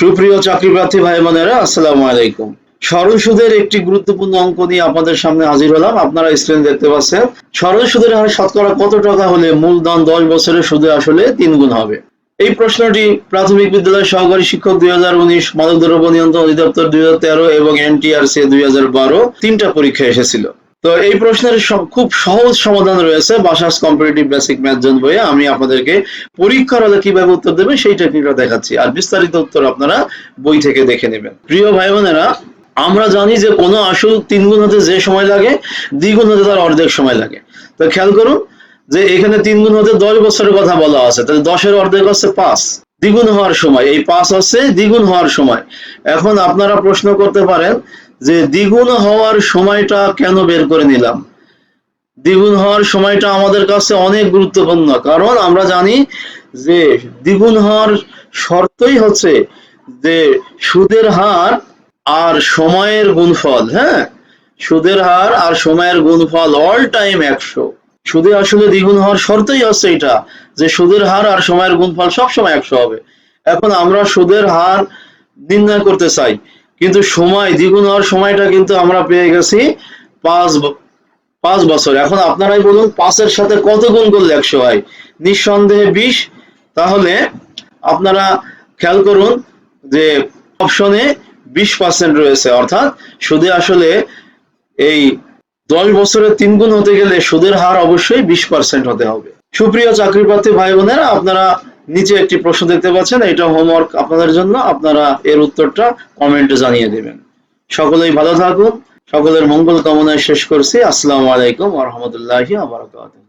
সুপ্রিয় চাকরি প্রার্থী ভাই বোনেরা আসসালামু আলাইকুম। সরল সুদের একটি গুরুত্বপূর্ণ অঙ্ক নিয়ে আপনাদের সামনে হাজির হলাম। আপনারা স্ক্রিন দেখতে পাচ্ছেন সরল সুদের হার শতকরা কত টাকা হলে মূলধন দশ বছরের সুদে আসলে তিন গুণ হবে? এই প্রশ্নটি প্রাথমিক বিদ্যালয় সহকারী শিক্ষক দুই হাজার উনিশ মাদক দ্রব্য নিয়ন্ত্রণ অধিদপ্তর দুই হাজার তেরো এবং এনটিআরসি দুই হাজার বারো তিনটা পরীক্ষা এসেছিল। তো এই প্রশ্নের খুব সহজ সমাধান রয়েছে বাসাস কম্পিটিটিভ বেসিক ম্যাথ জোন বইয়ে। আমি আপনাদেরকে পরীক্ষার হলে কীভাবে উত্তর দেবেন সেই টেকনিকটা দেখাচ্ছি। আর বিস্তারিত উত্তর আপনারা বই থেকে দেখে নেবেন। প্রিয় ভাই বোনেরা আমরা জানি যে কোনো আসল তিন গুণ হতে যে সময় লাগে, দ্বিগুণ হতে তার অর্ধেক সময় লাগে। তো খেয়াল করুন যে এখানে তিন গুণ হতে দশ বছরের কথা বলা আছে। তাহলে দশের অর্ধেক হচ্ছে পাঁচ। দ্বিগুণ হওয়ার সময়, এই পাঁচ হচ্ছে দ্বিগুণ হওয়ার সময়। এখন আপনারা প্রশ্ন করতে পারেন যে দ্বিগুণ হওয়ার সময়টা কেন বের করে নিলাম? দ্বিগুণ হওয়ার সময়টা আমাদের কাছে অনেক গুরুত্বপূর্ণ, কারণ আমরা জানি যে দ্বিগুণ হওয়ার শর্তই হচ্ছে যে সুদের হার আর সময়ের গুণফল হ্যাঁ? সুদের হার আর সময়ের গুণফল অল টাইম একশো। সুদে আসলে দ্বিগুণ হওয়ার শর্তই হচ্ছে এটা, যে সুদের হার আর সময়ের গুণফল সবসময় একশো হবে। এখন আমরা সুদের হার নির্ণয় করতে চাই, কিন্তু সময়, দ্বিগুণ হওয়ার সময়টা কিন্তু আমরা পেয়ে গেছি পাঁচ পাঁচ বছর। এখন আপনারাই বলুন, পাঁচের সাথে কত গুণ করলে একশো হয়? নিঃসন্দেহে বিশ। তাহলে আপনারা খেয়াল করুন যে অপশনে বিশ পার্সেন্ট রয়েছে, অর্থাৎ সুদে আসলে এই দশ বছরের তিন গুণ হতে গেলে সুদের হার অবশ্যই বিশ পার্সেন্ট হতে হবে। সুপ্রিয় চাকরি প্রার্থী ভাই বোনেরা, আপনারা নিচে একটি প্রশ্ন দেখতে পাচ্ছেন, এটা হোমওয়ার্ক আপনাদের জন্য, আপনারা এর উত্তরটা কমেন্টে জানিয়ে দেবেন। সকলেই ভালো থাকুন, সকলের মঙ্গল কামনায় শেষ করছি। আসসালামু আলাইকুম আহমদুল্লাহ বারাকাতুহু।